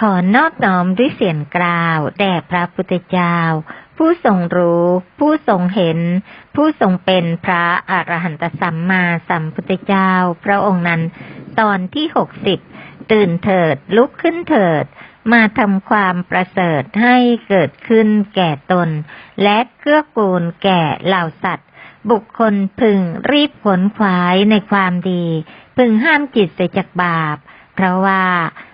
ขอนอบน้อมด้วยเสียงกล่าว แด่พระพุทธเจ้า ผู้ทรงรู้ ผู้ทรงเห็น ผู้ทรงเป็นพระอรหันตสัมมาสัมพุทธเจ้า พระองค์นั้น ตอนที่หกสิบตื่นเถิดลุกขึ้นเถิด มาทำความประเสริฐให้เกิดขึ้นแก่ตน และเกื้อกูลแก่เหล่าสัตว์ บุคคลพึงรีบขวนขวายในความดี พึงห้ามจิตเสียจากบาป เพราะว่า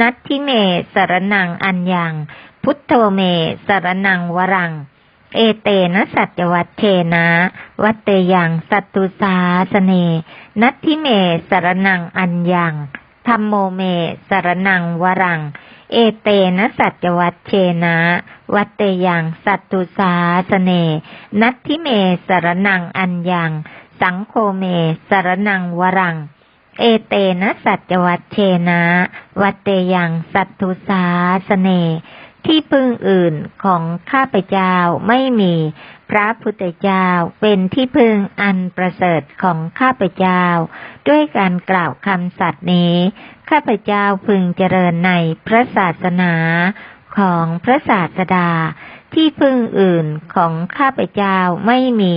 นัตทิเมสารนังอัญญัง พุทโธเมสารนังวรัง เอเตนะสัจวัตเชนะ วัตเตยังสัตตุสาสเน นัตทิเมสารนังอัญญังธรรมโมเมสารนังวรัง เอเตนะสัจวัตเชนะ วัตเตยังสัตตุสาสเน นัตทิเมสารนังอัญญัง สังโฆเมสารนังวรัง เอเตนะสัจวัตเชนะ วัตเตยังสัตตุสาสเน ที่พึ่งอื่นของข้าพเจ้าไม่มี พระพุทธเจ้าเป็นที่พึ่งอันประเสริฐของข้าพเจ้า ด้วยการกล่าวคำสัตย์นี้ ข้าพเจ้าพึงเจริญในพระศาสนาของพระศาสดาที่พึ่งอื่นของข้าพเจ้าไม่มี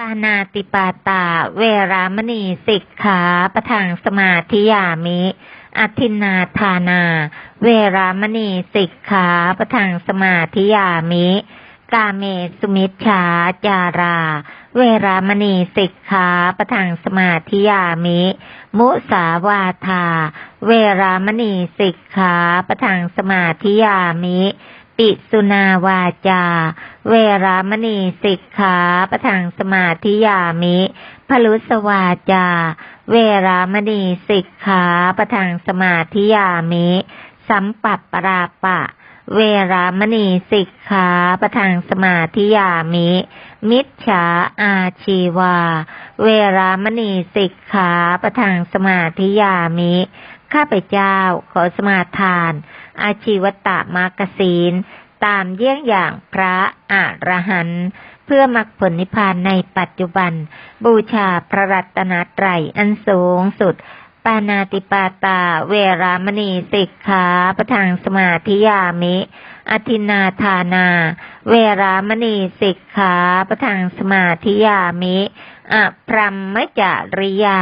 ปานาติปาตา เวรามณีสิกขาประทังสมาธิยามิ อธินาทานา เวรามณีสิกขาประทังสมาธิยามิ กาเมสุมิชฌาจารา เวรามณีสิกขาประทังสมาธิยามิ มุสาวาทา เวรามณีสิกขาประทังสมาธิยามิ ปิสุนาวาจา เวรามณีสิกขาประทังสมาธิยามิพลุสวาจา เวรามณีสิกขาประทังสมาธิยามิสัมปัปปราปะ เวรามณีสิกขาประทังสมาธิยามิ มิจฉาอาชีวา เวรามณีสิกขาประทังสมาธิยามิข้าพเจ้าขอสมาทาน อาชีวตามากศีล ตามเยี่ยงอย่างพระอรหันต์เพื่อมรรคผลนิพพานในปัจจุบัน บูชาพระรัตนตรัยอันสูงสุด ปานาติปาตา เวรามณีสิกขาประทังสมาธิยามิ อธินาทานา เวรามณีสิกขาประทังสมาธิยามิอพรหมจริยา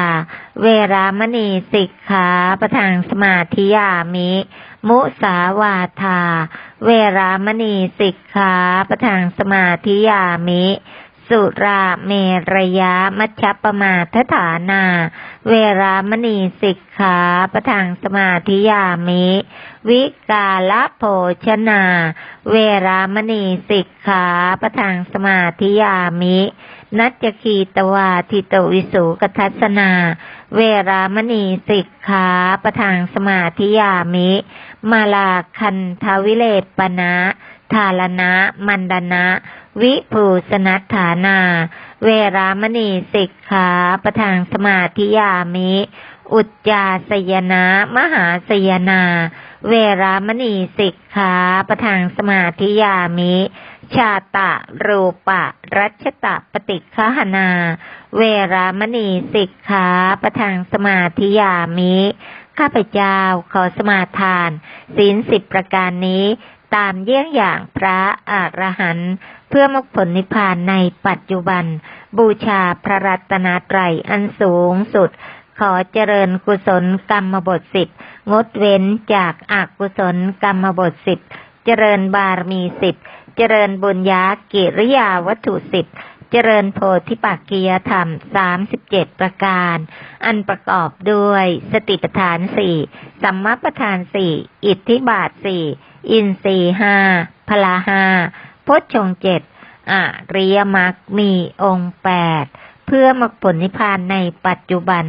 เวรามณีสิกขาประทังสมาธิยามิ มุสาวาทา เวรามณีสิกขาประทังสมาธิยามิ สุราเมรยามัชฌปมาทฐานา เวรามณีสิกขาประทังสมาธิยามิ วิกาลโภชนา เวรามณีสิกขาประทังสมาธิยามิ นัจจคีตวาทิตวิสุกทัสนา เวรามณีสิกขาประทังสมาธิยามิ มาลาคันทวิเลปนะทาลนะมันดนะ วิภูสนัฐานา เวรามณีสิกขาประทังสมาธิยามิ อุจจาสยนะ มหาสยนา เวรามณีสิกขาประทังสมาธิยามิ ชาตะรูปะ รัชตะปฏิคหนา เวรามณีสิกขาประทางสมาธิยามิ ข้าพเจ้าขอสมาทานศีลสิบประการนี้ตามเยี่ยงอย่างพระอรหันต์เพื่อมรรคผลนิพพานในปัจจุบัน บูชาพระรัตนตรัยอันสูงสุด ขอเจริญกุศลกรรมบทสิบงดเว้นจากอากุศลกรรมบทสิบเจริญบารมีสิบ เจริญบุญญากิริยาวัตถุสิบเจริญโพธิปักกิยธรรมสามสิบเจ็ดประการ อันประกอบด้วยสติปัฏฐานสี่สัมมาปัฏฐานสี่อิทธิบาทสี่อินทรีห้าพลาห้าพจชงเจ็ดอริยมรรคมีองค์แปดเพื่อมรรคผลนิพพานในปัจจุบัน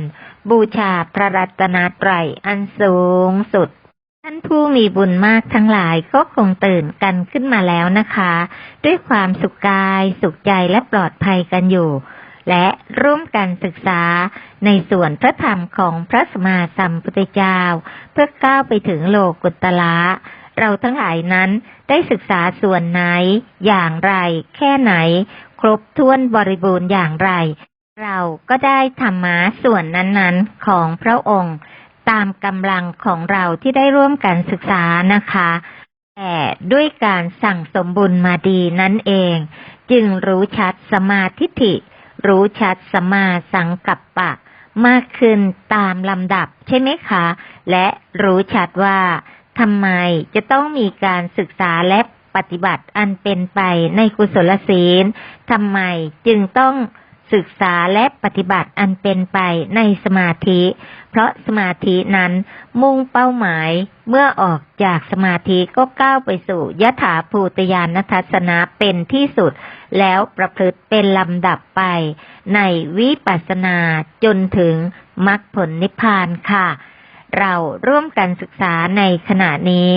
บูชาพระรัตนตรัยอันสูงสุด ท่านผู้มีบุญมากทั้งหลายก็คงตื่นกันขึ้นมาแล้วนะคะ ด้วยความสุขกายสุขใจและปลอดภัยกันอยู่ และร่วมกันศึกษาในส่วนพระธรรมของพระสมมาสัมพุทธเจ้า เพื่อก้าวไปถึงโลกุตละเราทั้งหลายนั้นได้ศึกษาส่วนไหน อย่างไร แค่ไหน ครบถ้วนบริบูรณ์อย่างไร เราก็ได้ธรรมะส่วนนั้นๆของพระองค์ ตามกำลังของเราที่ได้ร่วมกันศึกษานะคะ แต่ด้วยการสั่งสมบุญมาดีนั่นเอง จึงรู้ชัดสมาธิฐิ รู้ชัดสมาสังกัปปะ มากขึ้นตามลำดับใช่ไหมคะ และรู้ชัดว่าทำไมจะต้องมีการศึกษาและปฏิบัติอันเป็นไปในกุศลศีลทำไมจึงต้อง ศึกษาและปฏิบัติอันเป็นไปในสมาธิ เพราะสมาธินั้นมุ่งเป้าหมาย เมื่อออกจากสมาธิก็ก้าวไปสู่ยถาภูตยานทัศนะเป็นที่สุด แล้วประพฤติเป็นลำดับไป ในวิปัสสนาจนถึงมรรคผลนิพพานค่ะ เราร่วมกันศึกษาในขณะนี้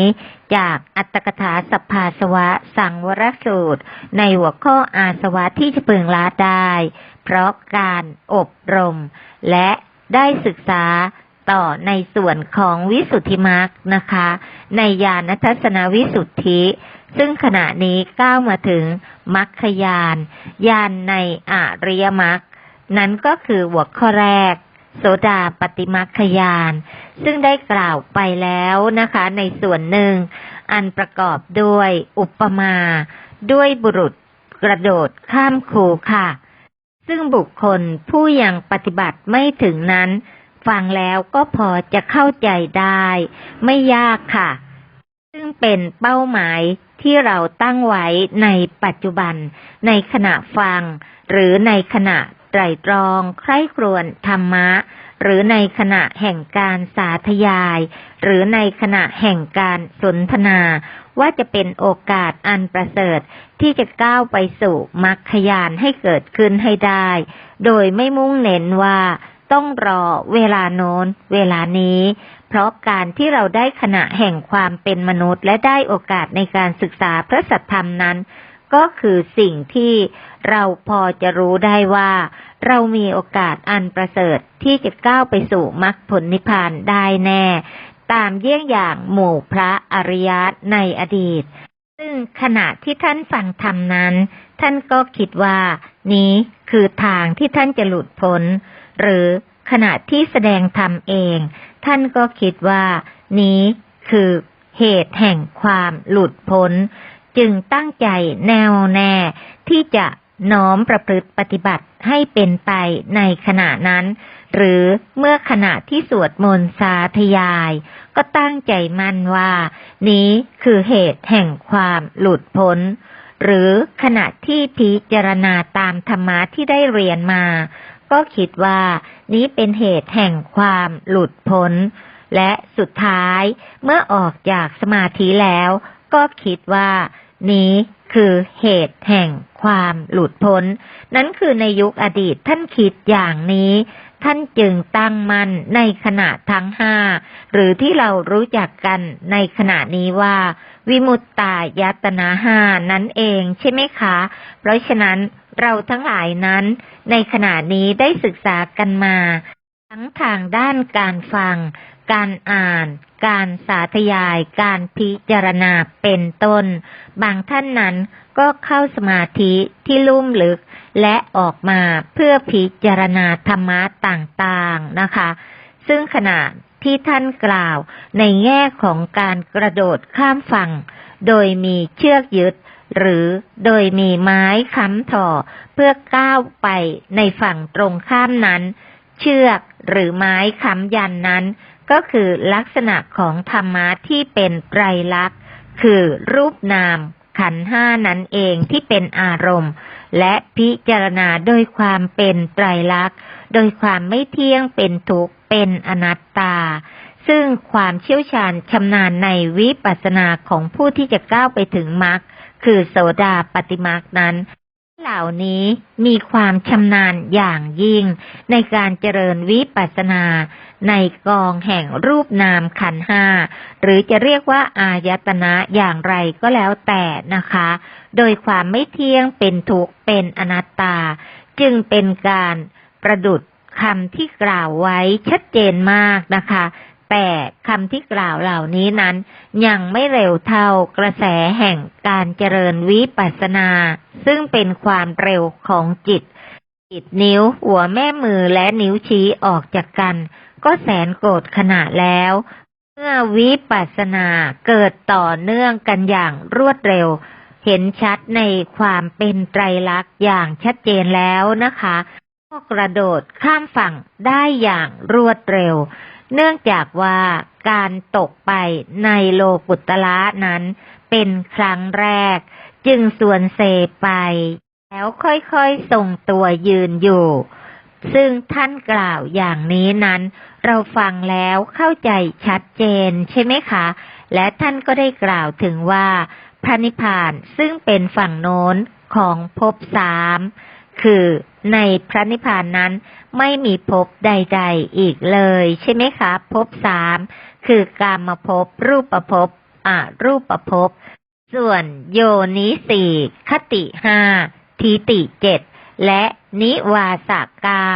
จากอัตถกถาสัพพาสวะสังวรสูตร ในหัวข้ออาสวะที่จะพึงละได้ เพราะการอบรม และได้ศึกษาต่อในส่วนของวิสุทธิมรรคนะคะ ในญาณทัศนวิสุทธิ ซึ่งขณะนี้ก้าวมาถึงมรรคยานยานในอริยมรรคนั้นก็คือหัวข้อแรก โสดาปฏิมัคยาน ซึ่งได้กล่าวไปแล้วนะคะ ในส่วนหนึ่ง อันประกอบด้วยอุปมา ด้วยบุรุษกระโดดข้ามคูค่ะ ซึ่งบุคคลผู้ยังปฏิบัติไม่ถึงนั้น ฟังแล้วก็พอจะเข้าใจได้ ไม่ยากค่ะ ซึ่งเป็นเป้าหมายที่เราตั้งไว้ในปัจจุบันในขณะฟัง หรือในขณะ ตรตรอง ใคร่ครวญธรรมะ หรือในขณะแห่งการสาธยาย หรือในขณะแห่งการสนทนา ว่าจะเป็นโอกาสอันประเสริฐ ที่จะก้าวไปสู่มรรคยานให้เกิดขึ้นให้ได้ โดยไม่มุ่งเน้นว่าต้องรอเวลาโน้น เวลานี้ เพราะการที่เราได้ขณะแห่งความเป็นมนุษย์ และได้โอกาสในการศึกษาพระสัทธรรมนั้น ก็คือสิ่งที่เราพอจะรู้ได้ว่า เรามีโอกาสอันประเสริฐที่จะก้าวไปสู่มรรคผลนิพพานได้แน่ ตามเยี่ยงอย่างหมู่พระอริยะในอดีต ซึ่งขณะที่ท่านฟังธรรมนั้น ท่านก็คิดว่า นี้คือทางที่ท่านจะหลุดพ้น หรือขณะที่แสดงธรรมเอง ท่านก็คิดว่า นี้คือเหตุแห่งความหลุดพ้น จึงตั้งใจแน่วแน่ที่จะน้อมประพฤติปฏิบัติให้เป็นไปในขณะนั้น หรือเมื่อขณะที่สวดมนต์สาธยาย ก็ตั้งใจมั่นว่า นี้คือเหตุแห่งความหลุดพ้น หรือขณะที่พิจารณาตามธรรมะที่ได้เรียนมา ก็คิดว่า นี้เป็นเหตุแห่งความหลุดพ้น และสุดท้ายเมื่อออกจากสมาธิแล้ว ก็คิดว่า นี้คือเหตุแห่งความหลุดพ้น นั้นคือในยุคอดีตท่านคิดอย่างนี้ ท่านจึงตั้งมั่นในขณะทั้งห้าหรือที่เรารู้จักกันในขณะนี้ว่า วิมุตตายตนาห้านั่นเองใช่ไหมคะ เพราะฉะนั้นเราทั้งหลายนั้น ในขณะนี้ได้ศึกษากันมา ทั้งทางด้านการฟัง การอ่าน การสาธยาย การพิจารณาเป็นต้น บางท่านนั้นก็เข้าสมาธิที่ลุ่มลึกและออกมาเพื่อพิจารณาธรรมะต่างๆนะคะ ซึ่งขณะที่ท่านกล่าวในแง่ของการกระโดดข้ามฝั่ง โดยมีเชือกยึด หรือโดยมีไม้ค้ำถ่อเพื่อก้าวไปในฝั่งตรงข้ามนั้น เชือกหรือไม้ค้ำยันนั้น ก็คือลักษณะของธรรมะที่เป็นไตรลักษณ์ คือรูปนาม ขันห้านั้นเองที่เป็นอารมณ์ และพิจารณาโดยความเป็นไตรลักษณ์ โดยความไม่เที่ยงเป็นทุกข์เป็นอนัตตา ซึ่งความเชี่ยวชาญชำนาญในวิปัสสนาของผู้ที่จะก้าวไปถึงมรรคคือโสดาปฏิมรรคนั้น เหล่านี้มีความชำนาญอย่างยิ่ง ในการเจริญวิปัสสนา ในกองแห่งรูปนามขันห้า หรือจะเรียกว่าอายตนะอย่างไรก็แล้วแต่นะคะ โดยความไม่เที่ยงเป็นทุกข์เป็นอนัตตา จึงเป็นการประดุดคำที่กล่าวไว้ชัดเจนมากนะคะ แต่คำที่กล่าวเหล่านี้นั้น ยังไม่เร็วเท่ากระแสแห่งการเจริญวิปัสสนา ซึ่งเป็นความเร็วของจิต จิตนิ้วหัวแม่มือและนิ้วชี้ออกจากกัน ก็แสนโกรธขนาดแล้ว เมื่อวิปัสสนาเกิดต่อเนื่องกันอย่างรวดเร็ว เห็นชัดในความเป็นไตรลักษณ์อย่างชัดเจนแล้วนะคะ ก็กระโดดข้ามฝั่งได้อย่างรวดเร็ว เนื่องจากว่าการตกไปในโลกุตละนั้นเป็นครั้งแรก จึงส่วนเซไป แล้วค่อยๆทรงตัวยืนอยู่ ซึ่งท่านกล่าวอย่างนี้นั้น เราฟังแล้วเข้าใจชัดเจนใช่ไหมคะ และท่านก็ได้กล่าวถึงว่าพระนิพพานซึ่งเป็นฝั่งโน้นของภพสาม คือในพระนิพพานนั้นไม่มีภพใด ๆ อีกเลย ใช่ไหมคะภพสามคือกามภพรูปภพอารูปภพส่วนโยนิสี่คติห้าทีติเจ็ดและนิวาสาเก้า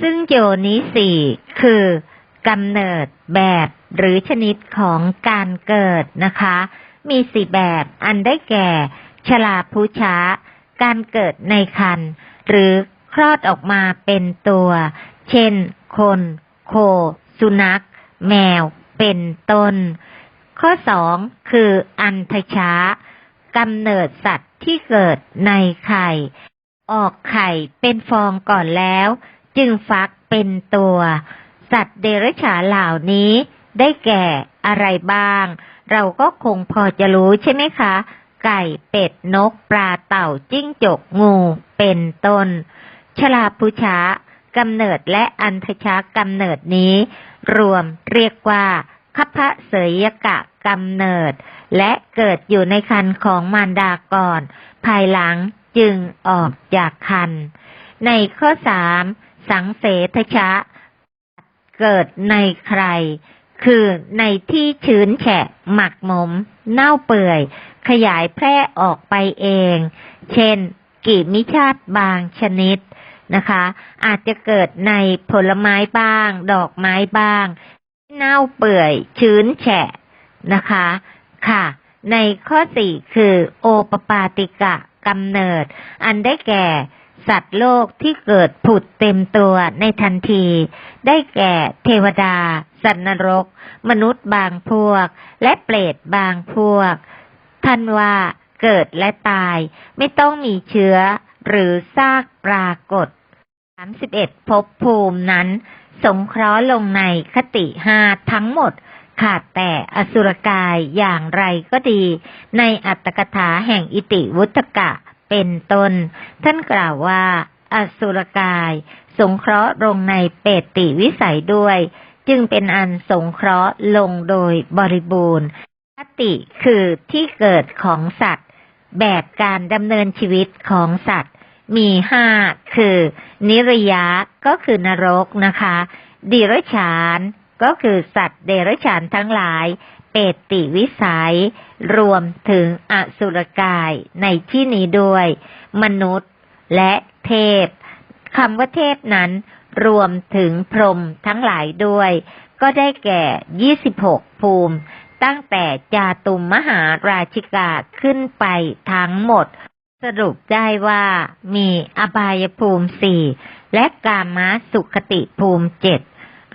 ซึ่งโยนิสี่คือกำเนิดแบบหรือชนิดของการเกิดนะคะ มีสี่แบบอันได้แก่ ชลาภูชา การเกิดในคันหรือคลอดออกมาเป็นตัว เช่น คน โค สุนัข แมว เป็นต้น ข้อสองคืออันทชากำเนิดสัตว์ที่เกิดในไข่ ออกไข่เป็นฟองก่อนแล้ว จึงฟักเป็นตัว สัตว์เดรัจฉานเหล่านี้ได้แก่อะไรบ้าง เราก็คงพอจะรู้ใช่ไหมคะ ไก่เป็ดนกปลาเต่าจิ้งจกงูเป็นต้น ชลาพุชากำเนิดและอันทชากำเนิดนี้ รวมเรียกว่าคัพพะเสยกะกำเนิด และเกิดอยู่ในคันของมารดาก่อน ภายหลังจึงออกจากคัน ในข้อสามสังเสทชะ เกิดในใคร คือในที่ชื้นแฉะหมักหมม เน่าเปื่อย ขยายแพร่ออกไปเอง เช่นกิมิชาติบางชนิดนะคะ อาจจะเกิดในผลไม้บ้าง ดอกไม้บ้าง เน่าเปื่อยชื้นแฉะนะคะ ค่ะ ในข้อสี่คือโอปปาติกะกำเนิด อันได้แก่สัตว์โลกที่เกิดผุดเต็มตัวในทันที ได้แก่เทวดา สัตว์นรก มนุษย์บางพวก และเปรตบางพวก ท่านว่าเกิดและตายไม่ต้องมีเชื้อหรือซากปรากฏ 31ภพภูมินั้น สงเคราะห์ลงในคติห้าทั้งหมด ขาดแต่อสุรกายอย่างไรก็ดี ในอัตถกถาแห่งอิติวุตกะเป็นต้น ท่านกล่าวว่า อสุรกาย สงเคราะห์ลงในเปตติวิสัยด้วย จึงเป็นอันสงเคราะห์ลงโดยบริบูรณ์ ติคือที่เกิดของสัตว์ แบบการดำเนินชีวิตของสัตว์ มีห้าคือ นิรยะก็คือนรกนะคะดิรฉานก็คือสัตว์เดรัจฉานทั้งหลาย เปตติวิสัย รวมถึงอสุรกายในที่นี้ด้วย มนุษย์และเทพคำว่าเทพนั้น รวมถึงพรหมทั้งหลายด้วย ก็ได้แก่ 26 ภูมิ ตั้งแต่จาตุมมหาราชิกาขึ้นไปทั้งหมด สรุปได้ว่ามีอบายภูมิสี่และกามสุขติภูมิเจ็ด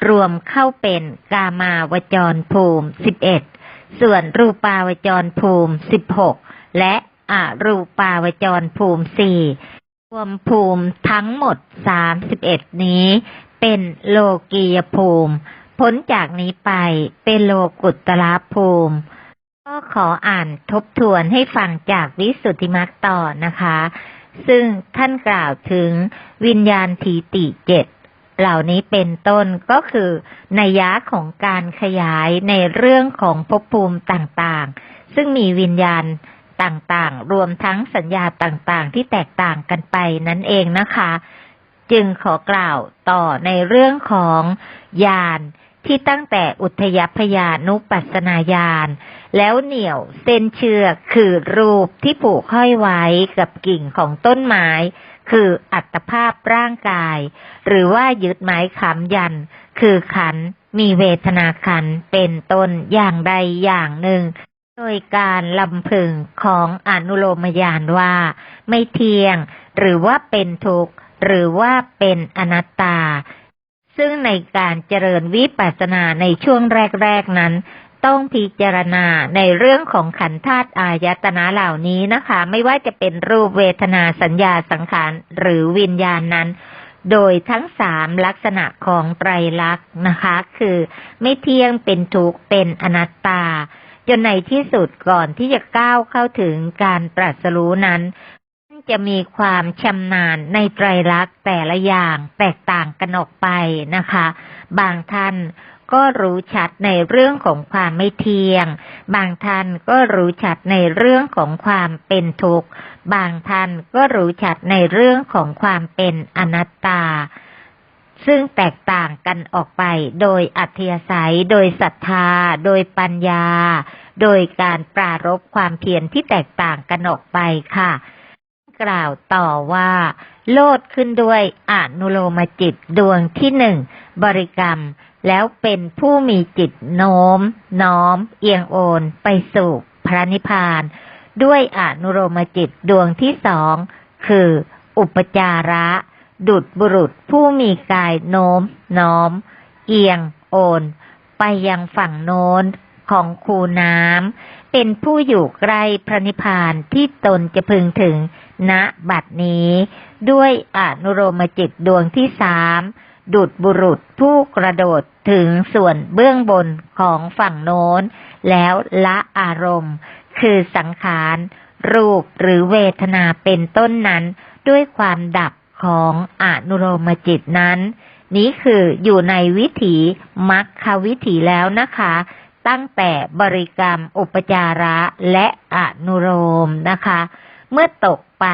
รวมเข้าเป็นกามาวจรภูมิสิบเอ็ดส่วนรูปาวจรภูมิสิบหกและอรูปาวจรภูมิสี่รวมภูมิทั้งหมดสามสิบเอ็ดนี้ เป็นโลกียภูมิ พ้นจากนี้ไปเป็นโลกุตระภูมิ ก็ขออ่านทบทวนให้ฟังจากวิสุทธิมรรคต่อนะคะ ซึ่งท่านกล่าวถึงวิญญาณทีติเจ็ดเหล่านี้เป็นต้นก็คือนัยยะของการขยายในเรื่องของภพภูมิต่างๆ ซึ่งมีวิญญาณต่างๆ รวมทั้งสัญญาต่างๆ ที่แตกต่างกันไปนั่นเองนะคะ จึงขอกล่าวต่อในเรื่องของญาณ ที่ตั้งแต่อุทยพยานุปัสนาญาณแล้วเหนี่ยวเส้นเชือกคือรูปที่ผูกห้อยไว้กับกิ่งของต้นไม้ คืออัตภาพร่างกาย หรือว่ายึดไม้ขำยัน คือขันมีเวทนาขันเป็นต้นอย่างใดอย่างหนึ่ง โดยการลำพึงของอนุโลมญาณว่า ไม่เที่ยง หรือว่าเป็นทุกข์ หรือว่าเป็นอนัตตา ซึ่งในการเจริญวิปัสสนาในช่วงแรก ๆ นั้น ต้องพิจารณาในเรื่องของขันธ์ธาตุอายตนะเหล่านี้นะคะ ไม่ว่าจะเป็นรูปเวทนาสัญญาสังขารหรือวิญญาณนั้น โดยทั้งสามลักษณะของไตรลักษณ์นะคะ คือไม่เที่ยงเป็นทุกข์เป็นอนัตตาจนในที่สุดก่อนที่จะก้าวเข้าถึงการตรัสรู้นั้น จะมีความชำนาญในไตรลักษณ์แต่ละอย่างแตกต่างกันออกไปนะคะ บางท่านก็รู้ชัดในเรื่องของความไม่เที่ยง บางท่านก็รู้ชัดในเรื่องของความเป็นทุกข์ บางท่านก็รู้ชัดในเรื่องของความเป็นอนัตตา ซึ่งแตกต่างกันออกไปโดยอัธยาศัย โดยศรัทธา โดยปัญญา โดยการปรารบความเพียรที่แตกต่างกันออกไปค่ะ กล่าวต่อว่า โลดขึ้นด้วยอนุโลมจิตดวงที่หนึ่งบริกรรม แล้วเป็นผู้มีจิตโน้ม น้อม เอียงโอนไปสู่พระนิพพาน ด้วยอนุโลมจิตดวงที่สองคืออุปจาระ ดุดบุรุษผู้มีกายโน้ม น้อม เอียงโอน ไปยังฝั่งโน้นของคูน้ำเป็นผู้อยู่ใกล้พระนิพพานที่ตนจะพึงถึง ณบัดนี้ ด้วยอนุโลมจิตดวงที่สามดุดบุรุษผู้กระโดดถึงส่วนเบื้องบนของฝั่งโน้น แล้วละอารมณ์ คือสังขาร รูปหรือเวทนาเป็นต้นนั้น ด้วยความดับของอนุโลมจิตนั้น นี้คืออยู่ในวิถีมัคควิถีแล้วนะคะ ตั้งแต่บริกรรมอุปจาระและอนุโลมนะคะ เมื่อตกไป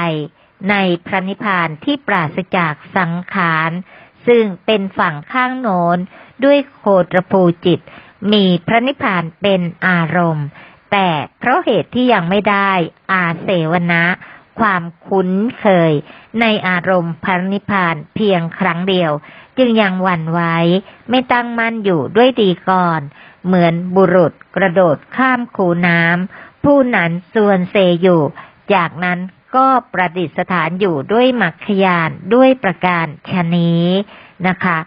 ในพระนิพพานที่ปราศจากสังขาร ซึ่งเป็นฝั่งข้างโน้นด้วยโคตรภูจิต มีพระนิพพานเป็นอารมณ์ แต่เพราะเหตุที่ยังไม่ได้อาเสวนะความคุ้นเคย ในอารมณ์พระนิพพานเพียงครั้งเดียว จึงยังหวั่นไหวไม่ตั้งมั่นอยู่ด้วยดีก่อน เหมือนบุรุษกระโดดข้ามคูน้ำผู้นั้นส่วนเซอยู่ จากนั้นก็ประดิษฐานอยู่ด้วยมรรคยานด้วยประการชนี้นะคะ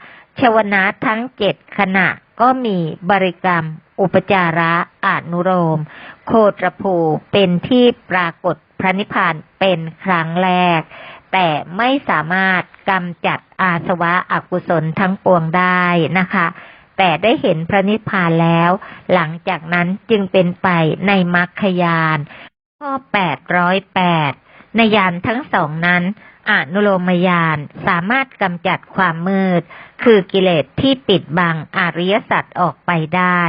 ชวนะทั้งเจ็ดขณะก็มีบริกรรม อุปจาระอนุโลมโคตรภูเป็นที่ปรากฏพระนิพพานเป็นครั้งแรก แต่ไม่สามารถกำจัดอาสวะอกุศลทั้งปวงได้นะคะ แต่ได้เห็นพระนิพพานแล้ว หลังจากนั้นจึงเป็นไปในมรรคยาน ข้อแปดร้อยแปดในยานทั้งสองนั้นอนุโลมยานสามารถกำจัดความมืด คือกิเลสที่ปิดบังอริยสัจออกไปได้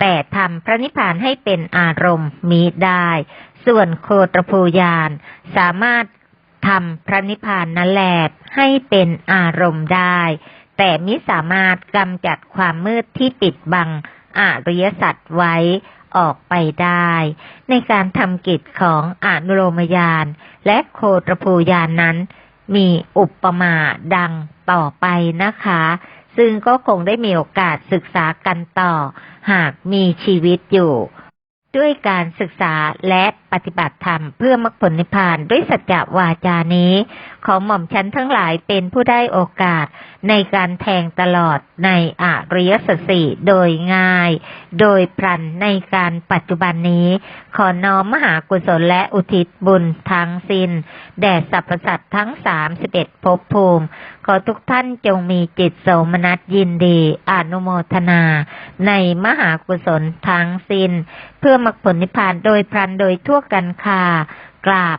แต่ทำพระนิพพานให้เป็นอารมณ์มีได้ ส่วนโคตรภูยานสามารถทำพระนิพพานนั้นแหลให้เป็นอารมณ์ได้ แต่มิสามารถกำจัดความมืดที่ปิดบังอริยสัจไว้ ออกไปได้ ในการทำกิจของอนุโลมยานและโคตรภูยานนั้น มีอุปมาดังต่อไปนะคะ ซึ่งก็คงได้มีโอกาสศึกษากันต่อ หากมีชีวิตอยู่ ด้วยการศึกษาและปฏิบัติธรรมเพื่อมรรคผลนิพพานด้วยสัจจวาจานี้ ของหม่อมฉันทั้งหลายเป็นผู้ได้โอกาสในการแทงตลอดในอริยสัจสี่โดยง่าย โดยพลันในการปัจจุบันนี้ ขอน้อมมหากุศลและอุทิศบุญทั้งสิ้น แด่สรรพสัตว์ทั้งสามสิบเอ็ดภพภูมิ ขอทุกท่านจงมีจิตโสมนัสยินดี อนุโมทนา ในมหากุศลทั้งสิ้น เพื่อมรรคผลนิพพานโดยพลันโดยทั่วกันคากราบ